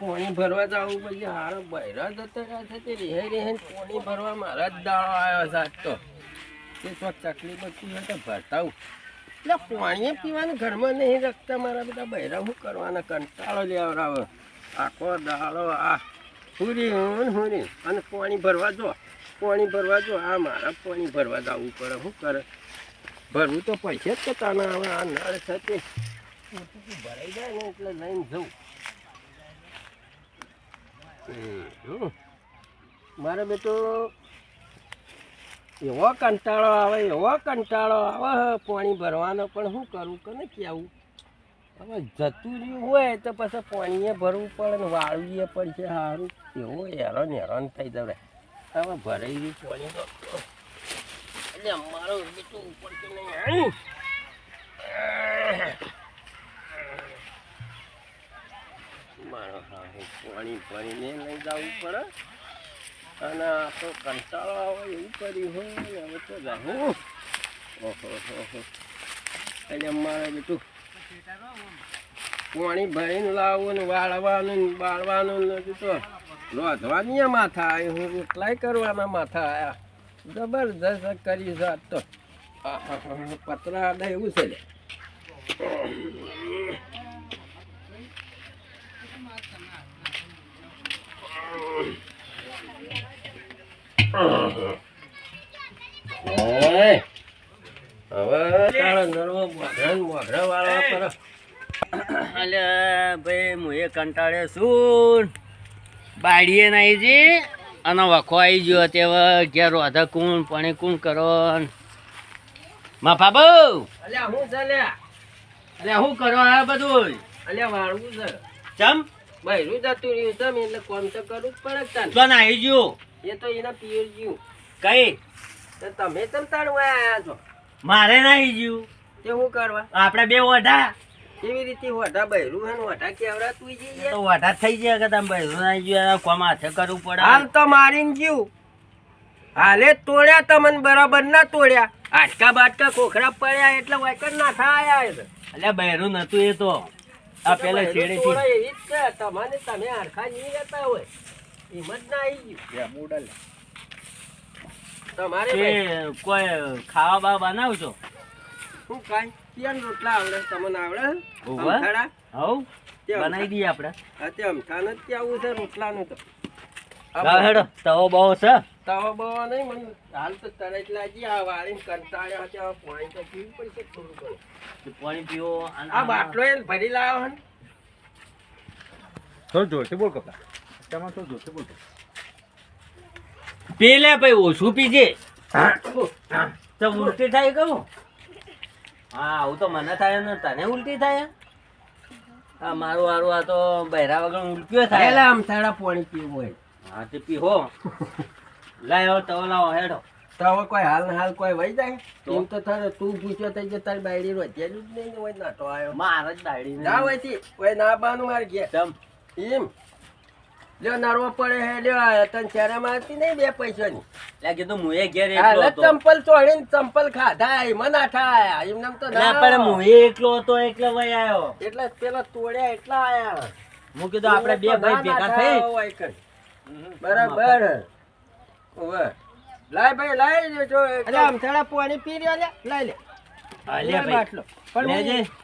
પોણી ભરવા જવું પછી હારો બૈરા જતા રહ્યા છે તે રેહે રેહે પોણી ભરવા મારા જ દાળો આવ્યો છે તો. તે તો ચકલી બચી હોય તો ભરતાવું એટલે પાણી પીવાનું ઘરમાં નહીં રાખતા મારા બધા બૈરા શું કરવાના? કંટાળો લેવડાવે આખો દાળો આ. હુરી હું હુરી અને પાણી ભરવા જો. પાણી ભરવા જો. આ મારા પાણી ભરવા જવું પડે. શું કરે? ભરવું તો પૈસે જ તો તને હવે આ નળ છે તે. ભરાઈ જાય ને એટલે લઈને જવું. મારે બેટો એવો કંટાળો આવે, એવો કંટાળો આવે હ, પાણી ભરવાનો, પણ શું કરું કને કેવું હવે જતું રહ્યું હોય તો પછી પાણીએ ભરવું પડે ને વાળવીએ પડશે સારું એવો હેરાન હેરાન થઈ જવે હવે ભરાઈ ગયું પાણી એટલે અમારો બેટું ઉપર કે નહીં આવ્યું મારો હાહુ પાણી ભરીને લઈ જવું પડે અને આ તો કંટાળો આવે એવું કર્યું હોય હવે તો જાઉં. ઓહો, હો એટલે મારે બેટું પાણી ભરીને લાવવું ને વાળવાનું ને બાળવાનું નથી તો રોધવાની માથા આવ્યું હું એટલાય કરવાના માથા આવ્યા જબરદસ્ત કરી છે તો. પતરા એવું છે લે ઓય. હવે તારો નરવો મોઢા ને મોઢા વાળવા પર અલ્યા ભાઈ કંટાળે છું આવી કુણ પાણી કુણ કરો માફા બહુ અલ્યા હું છે અલ્યા કરો આ બધું અલ્યા વાળવું છે ચમ બૈરું જતું રહ્યું છે એટલે કોમ તો કરવું જ પડે તાને. નાઈ ગયો એ તો એના પિયર જીવ કઈ? તો તમે તમ તાણવા આયા છો? મારે નહીં ગયું તે શું કરવા? આપણે બે ઓઢા. કેવી રીતે ઓઢા બૈરું હે ઓઢા કેવડા તું જઈએ? તો ઓઢા થઈ જાય કે તમે ભાઈ નહીં જીવ કોમ હાથે કરવું પડે. હાલ તો મારીને જીવ હાલે તોડ્યા તમને બરાબર ના તોડ્યા. આટકા બાટકા કોખરા પડ્યા એટલે વાયકર ના થાય એટલે. બહેરું નતું એ તો. આ પેલા છેડે એવી જ છે. તમને તમે હરખા નહીં રહેતા હોય. તમારે કોઈ ખાવા બાવા બનાવજો. શું કાંઈ ક્યાં રોટલા આવડે? તમને આવડે. હવ બનાવી દઈએ આપણે. કેવું છે રોટલાનું તો. હેડો તવો બહુ છે. તવા બહુ નહીં મને હાલ તો તરત લાગી આ વાળીને કંટાળ્યા હતા પાણી તો પીવું પડશે થોડું ઘણું. પાણી પીવો આ બાટલો ભરી લાવ્યો હે? થોડું જોરથી બોલ કપડા. તમારે થોડું જોરથી બોલ પી લે ભાઈ ઓછું પીજે તો ઉલટી થાય કહું? હા આવું તો મને થાય ને તને ઉલટી થાય? આ મારું હારું આ તો બહેરા વગર ઉલટ્યો થાય. એટલે આમ થાડા પાણી પીવું હોય. હા તે પીહો લાયો તવો લાવો હેડો. તવા કોઈ હાલ ને હાલ કોઈ વહી જાય? તું? એમ તો થાય તું પૂછ્યો થઈ જાય તારી બાયડી રોજ્યા જ નહીં ને હોય નાટો આવ્યો. મારા જ દાડી જા હોય કોઈ ના બાનું માર ગયા એમ. લ્યો નરવો પડે હે લ્યો તન શેરામાં હતી નહીં બે પૈસાની? લે કીધું મુએ ઘેર એકલો હતો. ચંપલ ચોળીને ચંપલ ખાધા એમાં ના થાય. એમ નામ તો ના પણ. મુએ એકલો હતો એટલે વહી આવ્યો. એટલે પેલા તોડ્યા એટલા આયા. હું કીધું આપણે બે ભાઈ ભેગા થઈ. બરાબર. ઓવે લાય ભાઈ લાય જો એટલે આમ થોડા પાણી પી લ્યો લે લાય લે હા, લે ભાઈ. બાટલો. પણ.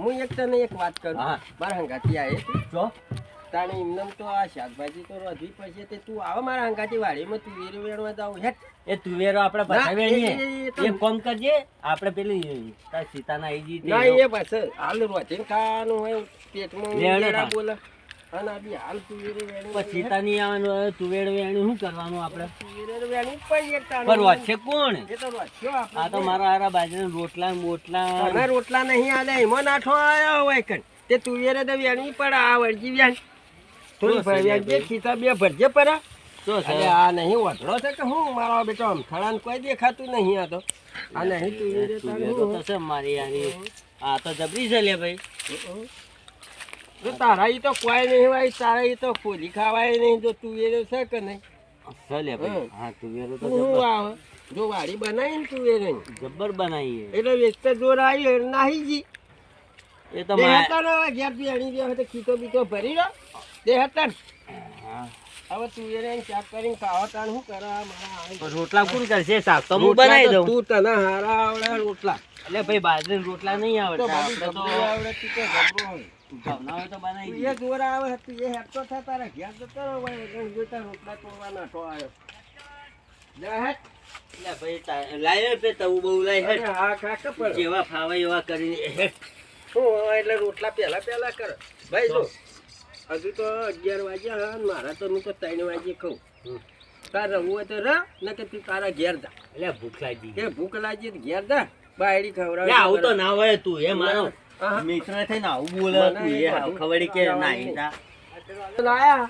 હું- એક તને એક વાત કરું. મારા હંગાતી આવે જો. તાણે એમને તો આ શાકભાજી તો રોધવી પડશે તે તું આવ મારા હંગાતી વાડીમાં તુવેર વેણવા જાવ હેટ એ તુવેરો આપણે બધા વેણીએ. એ કોમ કરજે આપણે પેલી તાર સીતાના આઈ જી ના એ બસ હાલ રોધીને ખાવાનું હોય પેટમાં બોલે. અને બી હાલ સીતાની આવવાનું તુવેર વેણી શું કરવાનું આપણે? તુવેર વેણી જ એક તાણે. પર વચ્ચે કોણ? એ તો રોધ્યો આપણે. આ તો મારા હારા બાજરીના રોટલા મોટલા રોટલા નહીં આલે એમાં નાઠો આવ્યો હોય કણ. તે તુવેરે તો વેણવી પડે આ વળજી વ્યાણ ખીચા બે ભરજે પરા. અરે આ નહીં વઢળો છે કે હું? મારો બેટો અમથાળાને કોઈ દેખાતું નહીં આ તો. આ નહીં તો? છે મારી યારી આ તો જબરી છે લે ભાઈ. જો તારા ઈ તો કોઈ નહીં હોય તારા ઈ તો ખોલી ખાવાય નહીં. જો તુવેરે છે કે નહીં? લે ભાઈ. હા તુવેરો તો આવે? જો વાડી બનાવી ને તુવેરે જબર બનાવી એટલે વેચતે જોર આવી નાહી જી. એ તો દે મા- હતા ને ઘેર બી અણી રહ્યો હોય તો ખીતો બીતો ભરી રહ્યો દે હતા હવે તું એને શાક કરીને ખાવા શું કરે? મારા રોટલા કોણ કરશે? શાક તો હું બનાવી દઉં. તું તને હારા આવડે રોટલા. એટલે ભાઈ બાજરી રોટલા નહીં આપણે તો આવડે તું તો ગભરું હોય. તો બનાવી એ જોર આવે તું એ હેઠતો થા તારા ઘેર જતો રહો ભાઈ જોતા રોટલા તોડવાના તો આવ્યો. જા હેઠ. એટલે ભાઈ તા- પે તવું બહુ લાય હેઠ. હા ખા કપડ જેવા ફાવે એવા કરીને. શું હોય એટલે રોટલા પહેલા પહેલા કર. ભાઈ જો હજુ તો અગિયાર વાગ્યા હા મારા તો હું તો ત્રણ વાગે ખાઉં હમ. તાર રહું હોય તો રહ ને કે તું તારા ઘેર જા. એટલે ભૂખ લાગી. એ ભૂખ લાગી ઘેર જા. બાયડી ખવડાવ આવું તો ના હોય તું એ મારો મિત્ર થઈને આવું બોલે તું એ ખવડી કે નાઈ તા લાયા.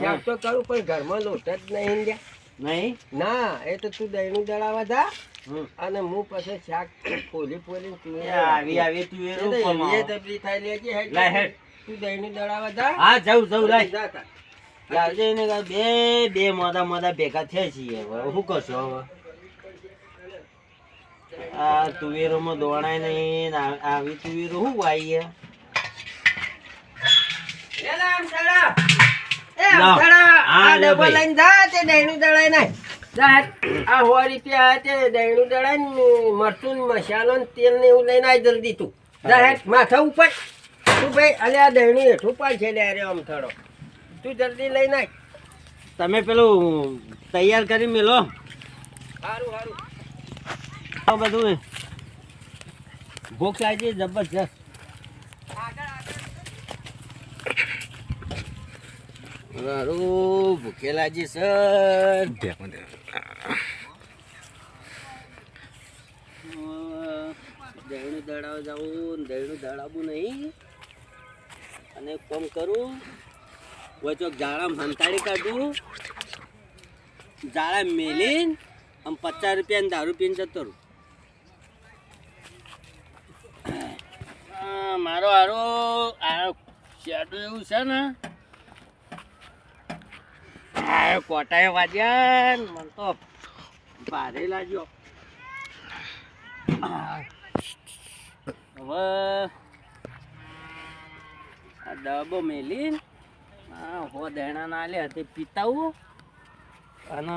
શાક તો કરું પણ ઘરમાં લોટ જ નહીં ગયા નહીં? ના એ તો તું દહીંનું દળાવા જા. અને હું પછી શાક ફોલી ફોલી આવી આવી તું એ રૂપ એ જબરી થાય લેજે હેડ. હેડ. તું દહીંનું દળાવા જા હા જવું જવું લાય. લાવજે એને બે બે મોદા મોદા ભેગા થયા છીએ હવે. શું કરશો હવે? આ તુવેરોમાં દોણાય નહીં આવી તુવેરો શું વાઈએ? મરચું મસાલો ને તેલ ને એવું લઈને જલ્દી તું. માથા ઉપર. ભાઈ અલે આ દહીંનું હેઠું પાડ છે લે અરે આમ થોડો. તું જલ્દી લઈને નાખ. તમે પેલું તૈયાર કરી મેલો. સારું સારું બધું ભૂખ લાગી જબરજસ્ત. મારું ભૂખેલાજી સર. દહીણું દડાવ જવું દહીણું દડાવું નહીં. અને કોમ કરું વચોક જાળા હંતાડી કાઢું. જાળા મેલીને આમ પચાસ રૂપિયા ને દારૂ પીને જતો રહું. મારો હારો, આ શેડું એવું છે ને. આ કોટાએ વાજ્યા મને તો ભારે લાગ્યો. હવે આ ડબ્બો મેલી હો દેણા ના લે તે પીતાવું. અને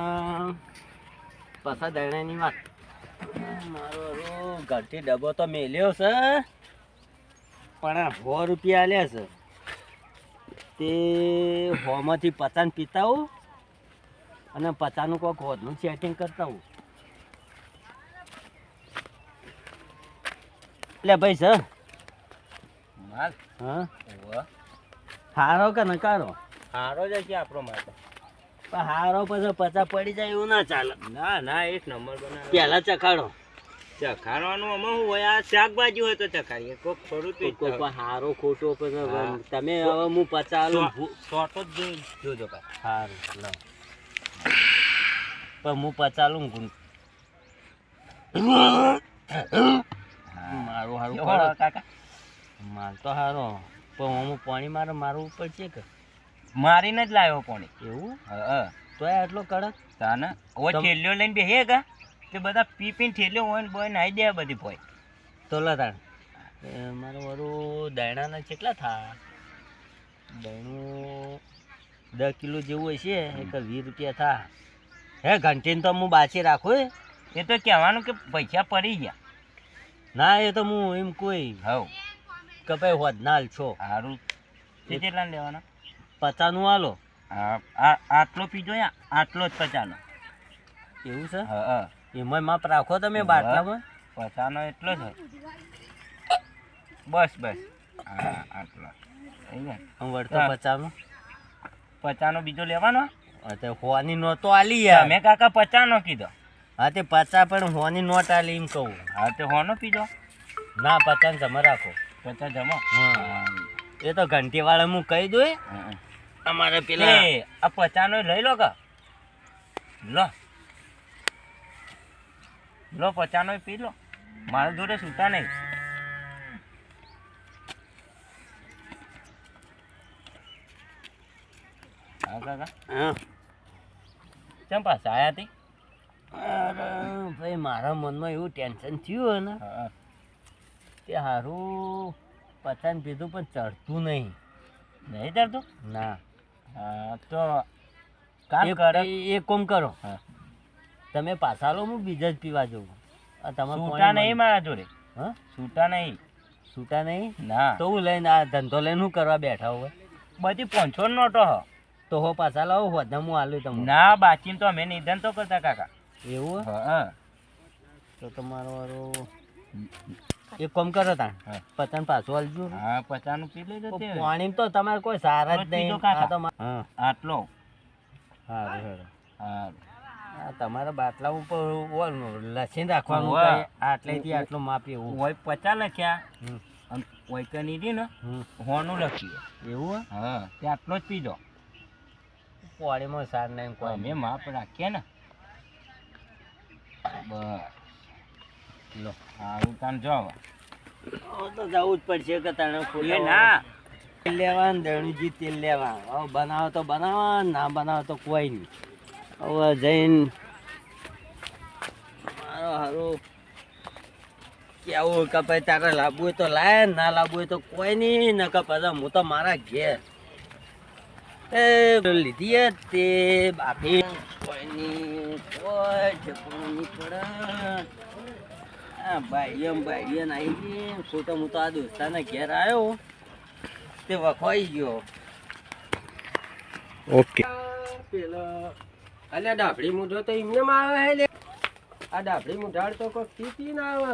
પાછા દેણાની વાત. મારો ઘરથી ડબ્બો તો મેલ્યો છે પણ સો રૂપિયા આલ્યા છે. તે હોમાંથી પચાન પીતા હોઉં અને પચાસનું કોઈક હોદનું સેટિંગ કરતા હું એટલે ભાઈ સર હા? હારો કે નકારો? સારો જ છે આપણો માટે. પણ હારો પછી પચાસ પડી જાય એવું ના ચાલે. ના ના એક નંબર બનાવે. પહેલા ચખાડો. ચખાડવાનું આમાં શું હોય? આ શાકભાજી હોય તો ચખાડીએ. કોક ખોડું તો કોઈ પણ હારો ખોટો પછી તમે હવે હું પચાલું સોટો જ જોજો કાંઈ સારું લો. પણ હું પચાલું ગુણ મારું હારું કાકા. માલ તો હારો. પણ હું પાણી મારે મારવું ઉપર છે કે? મારીને જ લાવ્યો પાણી. એવું? હા તો આટલો કડક? તાને? ઓ તમ- લઈને બેહે કા? તે બધા પી પીને થેલીઓ હોય ને બોય નાઈ દે બધી ભોય. તો લતાણ મારું વારું દાણાના કેટલા થા? દાણું દસ કિલો જેવું હશે એક વીસ રૂપિયા થા. હે ઘંટીને તો હું બાચી રાખું એ તો કહેવાનું કે પૈસા પડી ગયા. ના એ તો હું એમ કોઈ હવ. કે ભાઈ હોદનાલ છો? સારું તે કેટલા લેવાના? પચાનું આલો. આ આ- આટલો પીજો આટલો જ પચાનો. એવું છે? હા હા. એમાં માપ રાખો તમે. બાટલામાં. પચાનો એટલો જ બસ બસ. હા આટલો. આમ વળતો પચાનો. પચાનો બીજો લેવાનો? હા તે હોવાની નોટો આલી યાર. મેં કાકા પચાનો કીધો. હા તે પચા પણ હોની નોટ આલી એમ કહું. હા તે હોનો પીજો ના પચાન જમા રાખો. પચાસ જમો. એ તો ઘંટી વાળા હું કહી દઉં અમારે પેલા આ પચાનો લઈ લો કા. લો. લો પચાનો પી લો. મારા જોડે સૂતા નહીં. હા કાકા. હા. કેમ પાછા હતી ભાઈ મારા મનમાં એવું ટેન્શન થયું હોય ને. તે સારું પતંગ પીધું પણ ચડતું નહીં. નહીં ચડતું? ના. હા તો કામ કરે. એક કોમ કરો. હા. તમે પાછા લો હું બીજા જ પીવા જવું આ તમારે છૂટા નહીં મારા જોડે. હા? છૂટા નહીં. છૂટા નહીં? ના. તો હું લઈને આ ધંધો લઈને શું કરવા બેઠા હોય? બધી પોંચો નોટો હ. તો હો પાછા લાવો હોદા હું આલું તમને. ના બાચીને તો અમે નિધન તો કરતા કાકા. એવું હા? તો તમારો એક કોમ કરો તાણ. પતન પાછું આલજો હા પચાનું પી લેજો તે. પાણી તો તમારે કોઈ સારા જ નહીં. આ તો આટલો. હા. હા તમારા બાટલા ઉપર ઓલ લસીને રાખવાનું. કઈ? આટલેથી આટલું માપ એવું. હોય પચા લખ્યા. અને ઓય કની રી ને. હોનું લખ્યું. એવું હા. તે આટલો જ પીજો પાણીમાં સાર નહીં કોઈ. મેં માપ રાખીએ ને. બસ. લો સારું તાન જો તો જવું જ પડશે કે તને ખુલે ના. તેલ લેવાનું દણુજી તેલ લેવા હવે બનાવો તો બનાવો ના બનાવો તો કોઈ નહીં. હવે જઈને મારો હારું કેવું કે ભાઈ તારે લાવવું હોય તો લાય ના લાવવું હોય તો કોઈ નહીં. ને કે પછી હું તો મારા ઘેર. એ લીધી તે બાકી કોઈ નહીં કોઈ ઝઘડો નહીં પડે. આ બાઈયમ એમ આવી ખોટો હું તો આ દોસ્તાના ઘેર આવ્યો તે વખવાઈ ગયો. ઓકે. પેલો અલ્યા ડાભડી મૂઢો તો એમને માં આવે લે. આ ડાભડી મૂઢાડ તો કોઈ પી પી ના આવે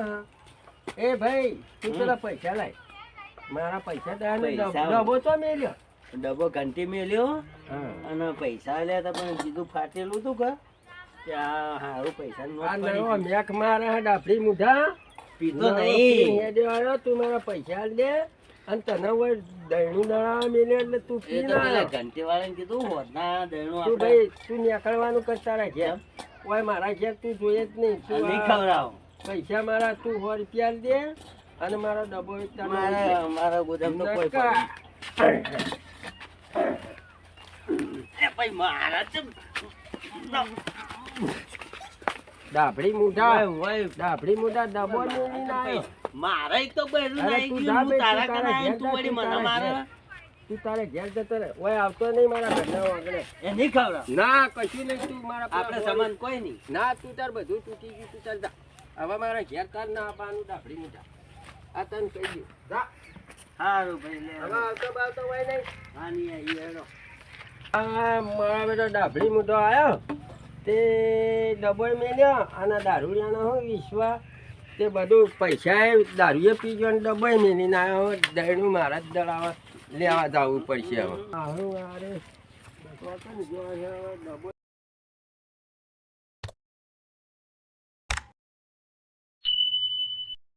એ ભાઈ તું પેલા પૈસા લાય. મારા પૈસા તો મેલ્યો. ડબ્બો ઘંટી મેલ્યો. અને પૈસા લ્યા તા પણ કીધું ફાટેલું તું કે ત્યાં હારું પૈસા નવો મેક મારે હે ડાભડી મૂઢા. પીતો નહીં. હેડે આવ્યો તું મારા પૈસા લે અને તને હોય દહીણું દળાવા મેલ્યો એટલે તું પી ના. ઘંટી વાળાને કીધું હોદના દયણું તું ભાઈ તું નીકળવાનું કરતા રાખ ઓય મારા ઘેર તું જોઈએ જ નહીં. તું નહીં પૈસા મારા તું સો રૂપિયા દે અને મારો ડબ્બો એક મારા મારા ગોદામ કોઈ ભાઈ મારા ભાઈ, ભાઈ, ડાભડી મુઠા ડબ્બો મેલીને આવ્યો. મારા તો બેરું અરે ગયું હું તારા તું કને તારા આવીને ઘેર તું વળી મને મારે. તું તારે ઘેર જતો રે ઓય આવતો નહીં મારા ઘરના વાગડે એ નહીં ખવડાવ. ના કશું નહીં તું મારા આપણે સમાન કોઈ નહીં. ના તું તાર બધું તૂટી ગયું તું ચાલતા હવે મારા ઘેર તાર ના આપવાનું ડાભડી મુઢા આ તને કહી દઉં. જા. સારું ભાઈ લે. હવે આવતો બાવતો હોય નહીં. હા નહીં આવી હેડો. આ મારા બેટા ડાભડી મુઢો આવ્યો તે ડબલ મેલ્યા અને દારૂડિયાના હું, વિશ્વા. તે બધું પૈસા દારૂએ પી ગયો ને મેલી મેલીને આવ્યો. દહીણું મારા જ દળાવા લેવા જવું પડશે હવે.